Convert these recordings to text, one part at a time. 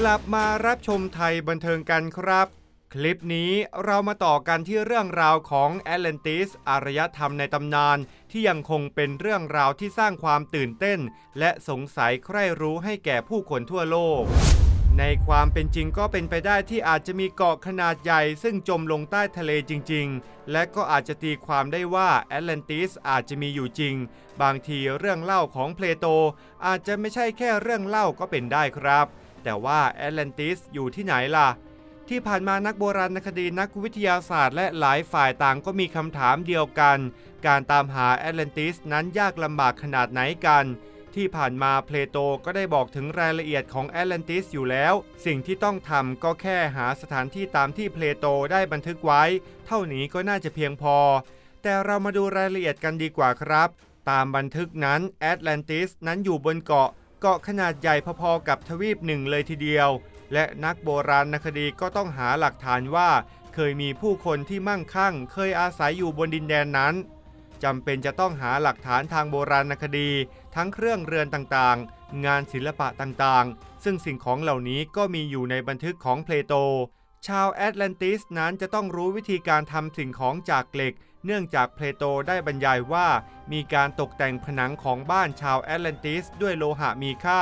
กลับมารับชมไทยบันเทิงกันครับ คลิปนี้เรามาต่อกันที่เรื่องราวของแอตแลนติสอารยธรรมในตำนาน ที่ยังคงเป็นเรื่องราวที่สร้างความตื่นเต้น และสงสัยใคร่รู้ให้แก่ผู้คนทั่วโลก ในความเป็นจริงก็เป็นไปได้ที่อาจจะมีเกาะขนาดใหญ่ ซึ่งจมลงใต้ทะเลจริง ๆ และก็อาจจะตีความได้ว่าแอตแลนติสอาจจะมีอยู่จริง บางทีเรื่องเล่าของเพลโตอาจจะไม่ใช่แค่เรื่องเล่าก็เป็นได้ครับ แต่ว่าแอตแลนติสอยู่ที่ไหนล่ะ ที่ผ่านมานักโบราณคดีนักวิทยาศาสตร์และหลายฝ่ายต่างก็มีคำถามเดียวกัน การตามหาแอตแลนติสนั้นยากลำบากขนาดไหนกันที่ผ่านมาเพลโตก็ได้บอกถึงรายละเอียดของแอตแลนติสอยู่แล้ว สิ่งที่ต้องทำก็แค่หาสถานที่ตามที่เพลโตได้บันทึกไว้ เท่านี้ก็น่าจะเพียงพอ แต่เรามาดูรายละเอียดกันดีกว่าครับ ตามบันทึกนั้นแอตแลนติสนั้นอยู่บนเกาะ กาะขนาดใหญ่พอๆกับทวีปหนึ่งเลยทีเดียว และนักโบราณคดีก็ต้องหาหลักฐานว่าเคยมีผู้คนที่มั่งคั่ง เคยอาศัยอยู่บนดินแดนนั้นจำเป็นจะต้องหาหลักฐานทางโบราณคดี ทั้งเครื่องเรือนต่างๆ งานศิลปะต่างๆ ซึ่งสิ่งของเหล่านี้ก็มีอยู่ในบันทึกของเพลโต ชาวแอตแลนติสนั้นจะต้องรู้วิธีการทำสิ่งของจากเหล็ก เนื่องจากเพลโตได้บรรยายว่า มีการตกแต่งผนังของบ้านชาวแอตแลนติสด้วยโลหะมีค่า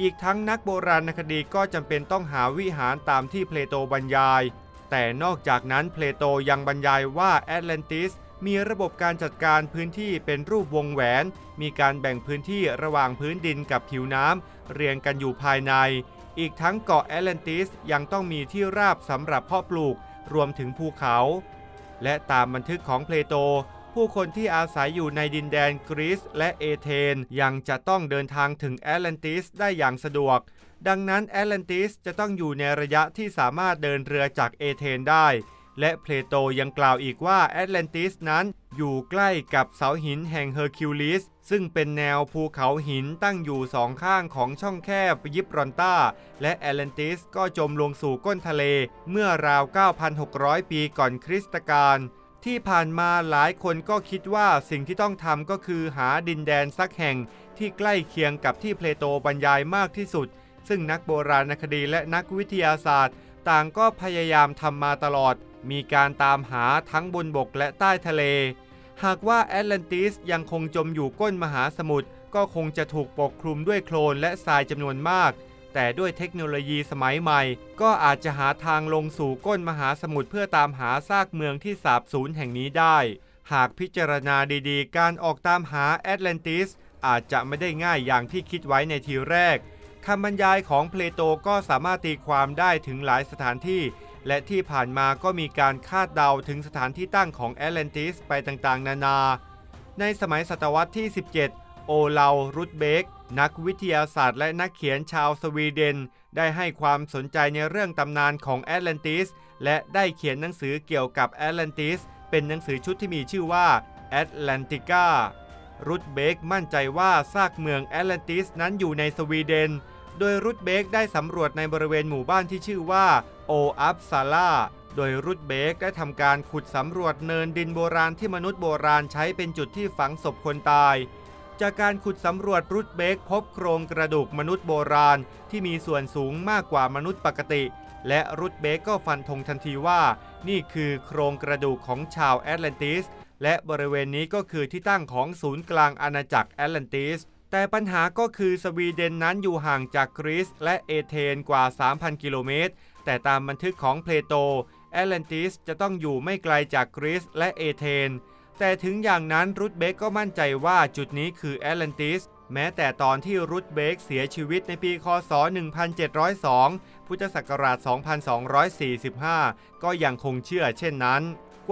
อีกทั้งนักโบราณคดีก็จำเป็นต้องหาวิหารตามที่เพลโตบรรยาย แต่นอกจากนั้นเพลโตยังบรรยายว่าแอตแลนติสมีระบบการจัดการพื้นที่เป็นรูปวงแหวน มีการแบ่งพื้นที่ระหว่างพื้นดินกับผิวน้ำเรียงกันอยู่ภายใน อีกทั้งเกาะแอตแลนติสยังต้องมีที่ราบสำหรับเพาะปลูกรวมถึงภูเขา และตามบันทึกของเพลโต ผู้คนที่อาศัยอยู่ในดินแดนกรีซและเอเธนยังจะต้องเดินทางถึงแอตแลนติสได้อย่างสะดวก ดังนั้นแอตแลนติสจะต้องอยู่ในระยะที่สามารถเดินเรือจากเอเธนได้ และเพลโตยังกล่าวอีกว่าแอตแลนติสนั้นอยู่ใกล้กับเสาหินแห่งเฮอร์คิวลิส ซึ่งเป็นแนวภูเขาหินตั้งอยู่สองข้างของช่องแคบยิบรอนตาและแอตแลนติสก็จมลงสู่ก้นทะเล เมื่อราว 9,600 ปีก่อนคริสตกาลที่ผ่านมาหลายคนก็คิดว่าสิ่งที่ต้องทำก็คือหาดินแดนสักแห่งที่ใกล้เคียงกับที่เพลโตบรรยายมากที่สุด ซึ่งนักโบราณคดีและนักวิทยาศาสตร์ ต่างก็พยายามทำมาตลอด มีการตามหาทั้งบนบกและใต้ทะเล หากว่าแอตแลนติสยังคงจมอยู่ก้นมหาสมุทรก็คงจะถูกปกคลุมด้วยโคลนและทรายจำนวนมาก แต่ด้วยเทคโนโลยีสมัยใหม่ ก็อาจจะหาทางลงสู่ก้นมหาสมุทรเพื่อตามหาซากเมืองที่สาบสูญแห่งนี้ได้ หากพิจารณาดีๆ การออกตามหาแอตแลนติสอาจจะไม่ได้ง่ายอย่างที่คิดไว้ในทีแรกคำบรรยายของเพลโตก็สามารถตีความได้ถึงหลายสถานที่ และที่ผ่านมาก็มีการคาดเดาถึงสถานที่ตั้งของแอตแลนติสไปต่างๆ นานา ในสมัยศตวรรษที่ 17 โอเลารุดเบก นักวิทยาศาสตร์และนักเขียนชาวสวีเดน ได้ให้ความสนใจในเรื่องตำนานของแอตแลนติส และได้เขียนหนังสือเกี่ยวกับแอตแลนติส เป็นหนังสือชุดที่มีชื่อว่าแอตแลนติการุดเบกมั่นใจว่าซากเมืองแอตแลนติสนั้นอยู่ในสวีเดน โดยรุดเบกได้สำรวจในบริเวณหมู่บ้านที่ชื่อว่าโออัฟซาลาโดยรุดเบกได้ทำการขุดสำรวจเนินดินโบราณที่มนุษย์โบราณใช้เป็นจุดที่ฝังศพคนตาย จากการขุดสำรวจรุดเบกพบโครงกระดูกมนุษย์โบราณที่มีส่วนสูงมากกว่ามนุษย์ปกติ และรุดเบกก็ฟันธงทันทีว่า นี่คือโครงกระดูกของชาวแอตแลนติส และบริเวณนี้ก็คือที่ตั้งของศูนย์กลางอาณาจักรแอตแลนติส แต่ปัญหาก็คือสวีเดนนั้นอยู่ห่างจากกรีซและเอเธนกว่า 3,000 กิโลเมตร แต่ตามบันทึกของเพลโตแอตแลนติสจะต้องอยู่ไม่ไกลจากกรีซและเอเธน แต่ถึงอย่างนั้นรุดเบกก็มั่นใจว่าจุดนี้คือแอตแลนติส แม้แต่ตอนที่รุดเบกเสียชีวิตในปีคศ 1702 พุทธศักราช 2245 ก็ยังคงเชื่อเช่นนั้น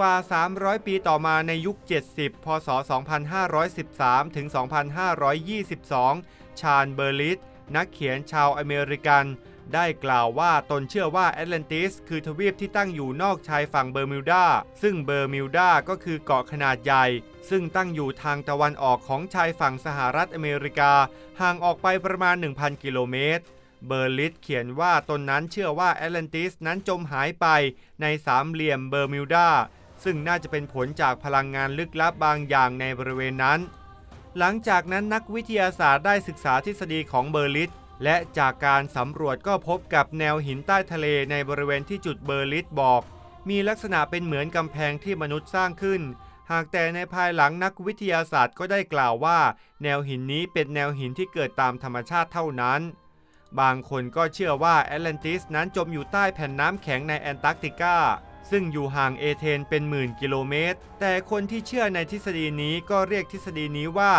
กว่า 300 ปีต่อมาในยุค 70 พศ 2513 ถึง 2522 ชาญเบอร์ลิตนักเขียนชาวอเมริกัน ได้กล่าวว่าตนเชื่อว่าแอตแลนติสคือทวีปที่ตั้งอยู่นอกชายฝั่งเบอร์มิวดา ซึ่งเบอร์มิวดาก็คือเกาะขนาดใหญ่ ซึ่งตั้งอยู่ทางตะวันออกของชายฝั่งสหรัฐอเมริกา ห่างออกไปประมาณ 1,000 กิโลเมตรเบอร์ลิตเขียนว่าตนนั้นเชื่อว่าแอตแลนติสนั้นจมหายไปในสามเหลี่ยมเบอร์มิวดา ซึ่งน่าจะเป็นผลจากพลังงานลึกลับบางอย่างในบริเวณนั้น หลังจากนั้นนักวิทยาศาสตร์ได้ศึกษาทฤษฎีของเบอร์ลิตและจากการสำรวจก็พบกับแนวหินใต้ทะเลในบริเวณที่จุดเบอร์ลิสบอก มีลักษณะเป็นเหมือนกำแพงที่มนุษย์สร้างขึ้น หากแต่ในภายหลังนักวิทยาศาสตร์ก็ได้กล่าวว่า แนวหินนี้เป็นแนวหินที่เกิดตามธรรมชาติเท่านั้น บางคนก็เชื่อว่าแอตแลนติสนั้นจมอยู่ใต้แผ่นน้ำแข็งในแอนตาร์กติกา ซึ่งอยู่ห่างเอเธนเป็นหมื่นกิโลเมตร แต่คนที่เชื่อในทฤษฎีนี้ก็เรียกทฤษฎีนี้ว่า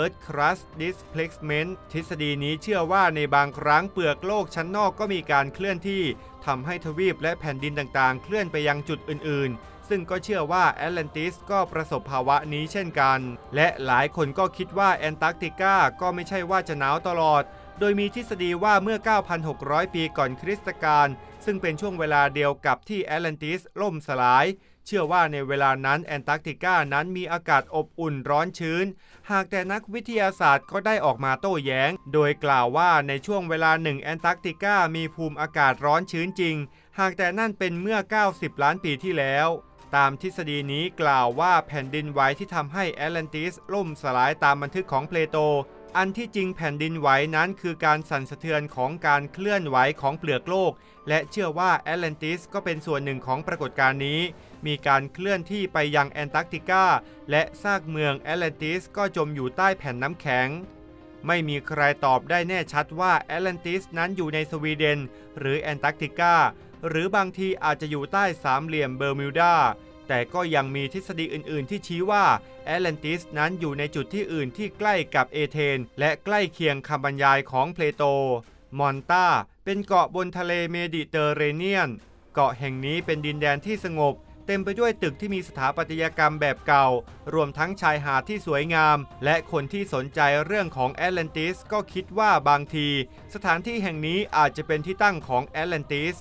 Earth Crust Displacement ทฤษฎีนี้เชื่อว่าในบางครั้งเปลือกโลกชั้นนอกก็มีการเคลื่อนที่ทำให้ทวีปและแผ่นดินต่างๆ เคลื่อนไปยังจุดอื่นๆ ซึ่งก็เชื่อว่าแอตแลนติสก็ประสบภาวะนี้เช่นกัน และหลายคนก็คิดว่าแอนตาร์กติกาก็ไม่ใช่ว่าจะหนาวตลอด โดยมีทฤษฎีว่าเมื่อ 9,600 ปีก่อนคริสตกาลซึ่งเป็นช่วงเวลาเดียวกับที่แอตแลนติสล่มสลาย เชื่อว่าในเวลานั้นแอนตาร์กติกานั้นมีอากาศอบอุ่นร้อนชื้น หากแต่นักวิทยาศาสตร์ก็ได้ออกมาโต้แย้ง โดยกล่าวว่าในช่วงเวลาหนึ่งแอนตาร์กติกามีภูมิอากาศร้อนชื้นจริง หากแต่นั่นเป็นเมื่อ 90 ล้านปีที่แล้วตามทฤษฎีนี้กล่าวว่าแผ่นดินไหวที่ทำให้แอตแลนติสล่มสลายตามบันทึกของเพลโต อันที่จริงแผ่นดินไหวนั้นคือการสั่นสะเทือนของการเคลื่อนไหวของเปลือกโลก และเชื่อว่าแอตแลนติสก็เป็นส่วนหนึ่งของปรากฏการณ์นี้ มีการเคลื่อนที่ไปยังแอนตาร์กติกาและซากเมืองแอตแลนติสก็จมอยู่ใต้แผ่นน้ำแข็ง ไม่มีใครตอบได้แน่ชัดว่าแอตแลนติสนั้นอยู่ในสวีเดน หรือแอนตาร์กติกาหรือบางทีอาจจะอยู่ใต้สามเหลี่ยมเบอร์มิวดา แต่ก็ยังมีทฤษฎีอื่น ๆ ที่ชี้ว่าแอตแลนติสนั้นอยู่ในจุดที่อื่นที่ใกล้กับเอเธนและใกล้เคียงคำบรรยายของเพลโต มอนตาเป็นเกาะบนทะเลเมดิเตอร์เรเนียน เกาะแห่งนี้เป็นดินแดนที่สงบ เต็มไปด้วยตึกที่มีสถาปัตยกรรมแบบเก่า รวมทั้งชายหาดที่สวยงาม และคนที่สนใจเรื่องของแอตแลนติสก็คิดว่าบางที สถานที่แห่งนี้อาจจะเป็นที่ตั้งของแอตแลนติส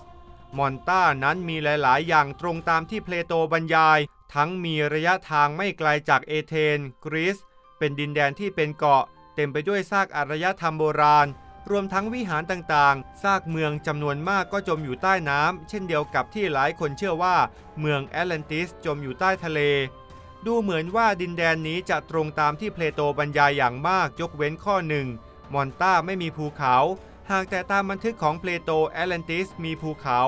มอนตานั้นมีหลาย ๆ อย่างตรงตามที่เพลโตบรรยาย ทั้งมีระยะทางไม่ไกลจากเอเธนกรีซเป็นดินแดนที่เป็นเกาะ เต็มไปด้วยซากอารยธรรมโบราณ รวมทั้งวิหารต่างๆ ซากเมืองจำนวนมากก็จมอยู่ใต้น้ำเช่นเดียวกับที่หลายคนเชื่อว่า เมืองแอตแลนติสจมอยู่ใต้ทะเล ดูเหมือนว่าดินแดนนี้จะตรงตามที่เพลโตบรรยายอย่างมากยกเว้นข้อหนึ่งมอนตาไม่มีภูเขา หากแต่ตามบันทึกของเพลโตแอตแลนติสมีภูเขา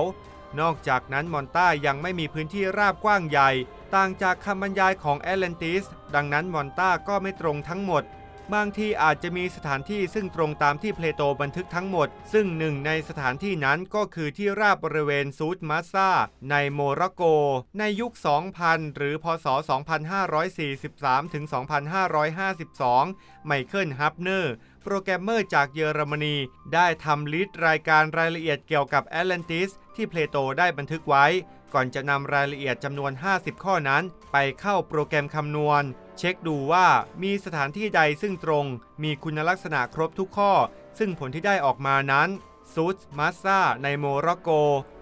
นอกจากนั้นมอนต้ายังไม่มีพื้นที่ราบกว้างใหญ่ ต่างจากคำบรรยายของแอตแลนติส ดังนั้นมอนต้าก็ไม่ตรงทั้งหมด บางที่อาจจะมีสถานที่ซึ่งตรงตามที่เพลโตบันทึกทั้งหมด ซึ่งหนึ่งในสถานที่นั้นก็คือที่ราบบริเวณซูดมาซาในโมร็อกโก ในยุค 2000 หรือพศ 2543 ถึง 2552 ไมเคิล ฮับเนอร์ โปรแกรมเมอร์จากเยอรมนี ได้ทำลิสต์รายการรายละเอียดเกี่ยวกับแอตแลนติสที่เพลโตได้บันทึกไว้ ก่อนจะนำรายละเอียดจำนวน 50 ข้อนั้น ไปเข้าโปรแกรมคำนวณ เช็คดูว่ามีสถานที่ใดซึ่งตรง มีคุณลักษณะครบทุกข้อ ซึ่งผลที่ได้ออกมานั้นซูสมาซาในโมร็อกโก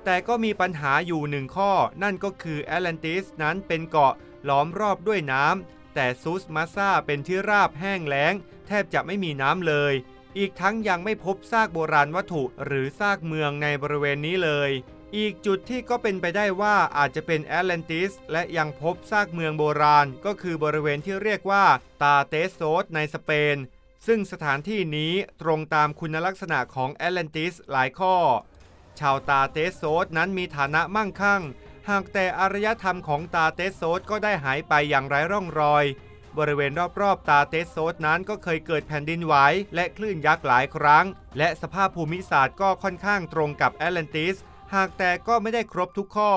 แต่ก็มีปัญหาอยู่หนึ่งข้อ นั่นก็คือแอตแลนติสนั้นเป็นเกาะล้อมรอบด้วยน้ำ แต่ซูสมาซาเป็นที่ราบแห้งแล้ง แทบจะไม่มีน้ำเลย อีกทั้งยังไม่พบซากโบราณวัตถุหรือซากเมืองในบริเวณนี้เลย อีกจุดที่ก็เป็นไปได้ว่าอาจจะเป็นแอตแลนติส และยังพบซากเมืองโบราณ ก็คือบริเวณที่เรียกว่าตาเตโซสในสเปน ซึ่งสถานที่นี้ตรงตามคุณลักษณะของแอตแลนติสหลายข้อ ชาวตาเตโซสนั้นมีฐานะมั่งคั่ง หากแต่อารยธรรมของตาเตโซสก็ได้หายไปอย่างไร้ร่องรอย บริเวณรอบๆตาเตโซสนั้นก็เคยเกิดแผ่นดินไหวและคลื่นยักษ์หลายครั้ง และสภาพภูมิศาสตร์ก็ค่อนข้างตรงกับแอตแลนติส หากแต่ก็ไม่ได้ครบทุกข้อ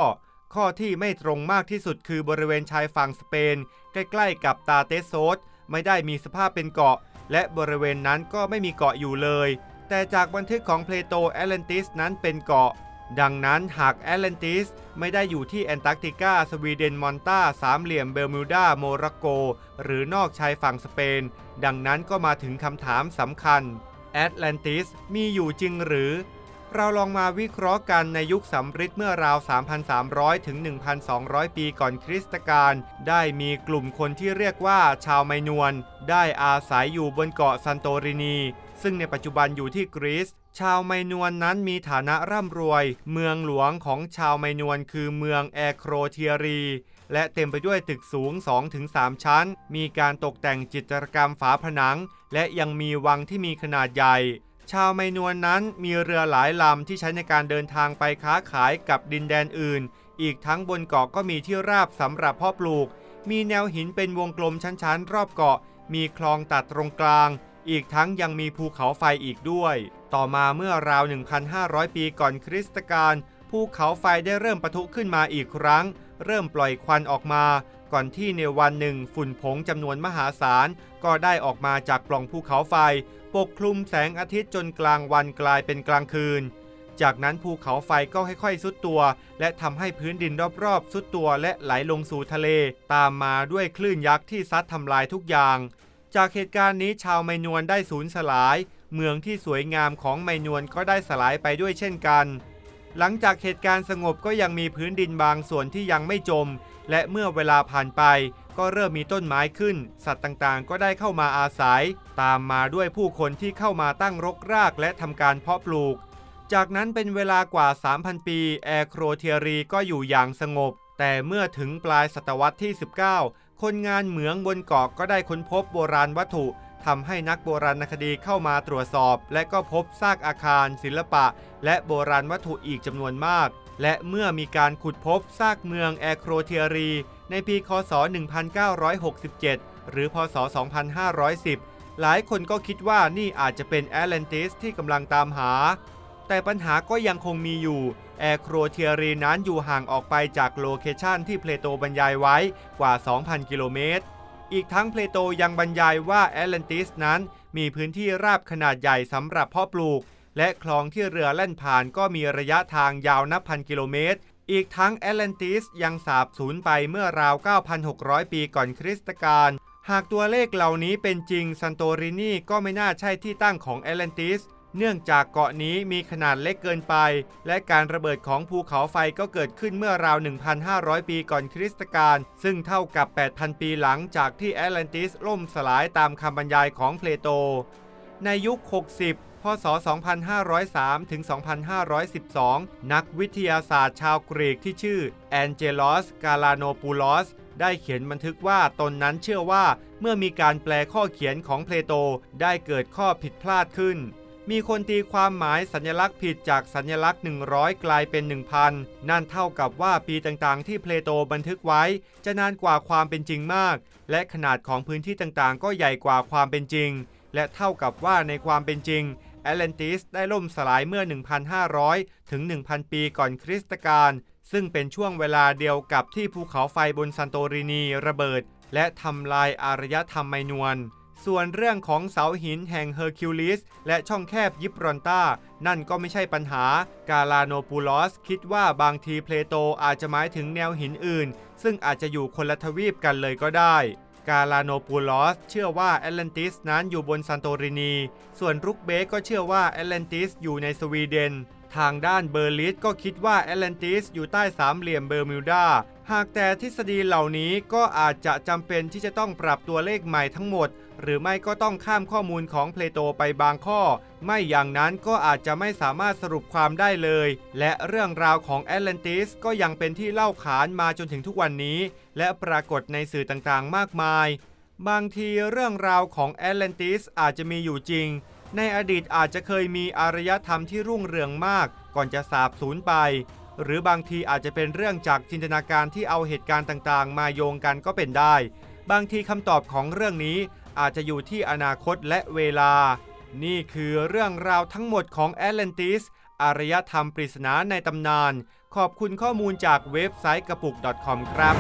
ข้อที่ไม่ตรงมากที่สุดคือบริเวณชายฝั่งสเปน ใกล้ๆกับตาเตโซสไม่ได้มีสภาพเป็นเกาะ และบริเวณนั้นก็ไม่มีเกาะอยู่เลย แต่จากบันทึกของเพลโตแอตแลนติสนั้นเป็นเกาะ ดังนั้นหากแอตแลนติสไม่ได้อยู่ที่แอนตาร์กติกาสวีเดนมอนตาสามเหลี่ยมเบลมิวดาโมร็อกโก หรือนอกชายฝั่งสเปน ดังนั้นก็มาถึงคำถามสำคัญแอตแลนติสมีอยู่จริงหรือ เราลองมาวิเคราะห์กันในยุคสำริดเมื่อราว 3,300 ถึง 1,200 ปีก่อนคริสตกาลได้มีกลุ่มคนที่เรียกว่าชาวไมนวน ได้อาศัยอยู่บนเกาะซันโตรินี ซึ่งในปัจจุบันอยู่ที่กรีซชาวไมนวนนั้นมีฐานะร่ำรวย เมืองหลวงของชาวไมนวนคือเมืองแอโครเทียรี และเต็มไปด้วยตึกสูง 2-3 ชั้น มีการตกแต่งจิตรกรรมฝาผนัง และยังมีวังที่มีขนาดใหญ่ ชาวไมนวนนั้นมีเรือหลายลำที่ใช้ในการเดินทางไปค้าขายกับดินแดนอื่น อีกทั้งบนเกาะก็มีที่ราบสำหรับเพาะปลูก มีแนวหินเป็นวงกลมชั้นๆ รอบเกาะ มีคลองตัดตรงกลาง อีกทั้งยังมีภูเขาไฟอีกด้วย ต่อมาเมื่อราว 1,500 ปีก่อนคริสตกาลภูเขาไฟได้เริ่มปะทุขึ้นมาอีกครั้ง เริ่มปล่อยควันออกมา ก่อนที่ในวันหนึ่งฝุ่นผงจำนวนมหาศาลก็ได้ออกมาจากปล่องภูเขาไฟ ปกคลุมแสงอาทิตย์จนกลางวันกลายเป็นกลางคืน จากนั้นภูเขาไฟก็ค่อยๆซุดตัว และทำให้พื้นดินรอบๆซุดตัวและไหลลงสู่ทะเล ตามมาด้วยคลื่นยักษ์ที่ซัดทำลายทุกอย่าง จากเหตุการณ์นี้ชาวไมนวนได้สูญสลาย เมืองที่สวยงามของไมนวนก็ได้สลายไปด้วยเช่นกันหลังจากเหตุการณ์สงบก็ยังมีพื้นดินบางส่วนที่ยังไม่จม และเมื่อเวลาผ่านไป ก็เริ่มมีต้นไม้ขึ้น สัตว์ต่างๆ ก็ได้เข้ามาอาศัย ตามมาด้วยผู้คนที่เข้ามาตั้งรกรากและทำการเพาะปลูก จากนั้นเป็นเวลากว่า 3,000 ปีแอร์โครเทียรีก็อยู่อย่างสงบ แต่เมื่อถึงปลายศตวรรษที่ 19 คนงานเหมืองบนเกาะก็ได้ค้นพบโบราณวัตถุทำให้นักโบราณคดีเข้ามาตรวจสอบ และก็พบซากอาคาร ศิลปะ และโบราณวัตถุอีกจำนวนมาก และเมื่อมีการขุดพบซากเมืองแอโครเทียรี ในปีคศ 1967 หรือพศ 2510 หลายคนก็คิดว่านี่อาจจะเป็นแอตแลนติสที่กำลังตามหา แต่ปัญหาก็ยังคงมีอยู่ แอร์โครเทียรีนั้นอยู่ห่างออกไปจากโลเคชันที่เพลโตบรรยายไว้กว่า 2,000 กิโลเมตร อีกทั้งเพลโตยังบรรยายว่าแอตแลนติสนั้นมีพื้นที่ราบขนาดใหญ่สำหรับเพาะปลูกและคลองที่เรือแล่นผ่านก็มีระยะทางยาวนับพันกิโลเมตร อีกทั้งแอตแลนติสยังสาบสูญไปเมื่อราว 9,600 ปีก่อนคริสตกาล หากตัวเลขเหล่านี้เป็นจริงซันโตรินีก็ไม่น่าใช่ที่ตั้งของแอตแลนติส เนื่องจากเกาะนี้มีขนาดเล็กเกินไป และการระเบิดของภูเขาไฟก็เกิดขึ้นเมื่อราว 1,500 ปีก่อนคริสตกาล ซึ่งเท่ากับ 8,000 ปีหลังจากที่แอตแลนติสล่มสลายตามคำบรรยายของเพลโต ในยุค 60 ศ 2503 ถึง 2512 นักวิทยาศาสตร์ชาวกรีกที่ชื่อแอนเจลอส กาลาโนปูลอส ได้เขียนบันทึกว่าตนนั้นเชื่อว่าเมื่อมีการแปลข้อเขียนของเพลโตได้เกิดข้อผิดพลาดขึ้นมีคนตีความหมายสัญลักษณ์ผิดจากสัญลักษณ์ 100 กลายเป็น 1,000 นั่นเท่ากับว่าปีต่างๆ ที่เพลโตบันทึกไว้ จะนานกว่าความเป็นจริงมาก และขนาดของพื้นที่ต่างๆ ก็ใหญ่กว่าความเป็นจริง และเท่ากับว่าในความเป็นจริง แอตแลนติสได้ล่มสลายเมื่อ 1,500 ถึง 1,000 ปีก่อนคริสตกาลซึ่งเป็นช่วงเวลาเดียวกับที่ภูเขาไฟบนซันโตรินีระเบิด และทำลายอารยธรรมไมนวนส่วนเรื่องของเสาหินแห่งเฮอร์คิวลิสและช่องแคบยิบรอนตานั่นก็ไม่ใช่ปัญหา กาลาโนปูลอสคิดว่าบางทีเพลโตอาจจะหมายถึงแนวหินอื่น ซึ่งอาจจะอยู่คนละทวีปกันเลยก็ได้ กาลาโนปูลอสเชื่อว่าแอตแลนติสนั้นอยู่บนซันโตรินี ส่วนรุกเบกก็เชื่อว่าแอตแลนติสอยู่ในสวีเดน ทางด้านเบอร์ลิสก็คิดว่าแอตแลนติสอยู่ใต้สามเหลี่ยมเบอร์มิวดา หากแต่ทฤษฎีเหล่านี้ก็อาจจะจำเป็นที่จะต้องปรับตัวเลขใหม่ทั้งหมด หรือไม่ก็ต้องข้ามข้อมูลของเพลโตไปบางข้อ ไม่อย่างนั้นก็อาจจะไม่สามารถสรุปความได้เลย และเรื่องราวของแอตแลนติสก็ยังเป็นที่เล่าขานมาจนถึงทุกวันนี้ และปรากฏในสื่อต่างๆ มากมาย บางทีเรื่องราวของแอตแลนติสอาจจะมีอยู่จริง ในอดีตอาจจะเคยมีอารยธรรมที่รุ่งเรืองมาก ก่อนจะสาบสูญไป หรือบางทีอาจจะเป็นเรื่องจากจินตนาการที่เอาเหตุการณ์ต่างๆ มาโยงกันก็เป็นได้ บางทีคำตอบของเรื่องนี้อาจจะอยู่ที่อนาคตและเวลา นี่คือเรื่องราวทั้งหมดของแอตแลนติสอารยธรรมปริศนาในตำนาน ขอบคุณข้อมูลจากเว็บไซต์กระปุก .com ครับ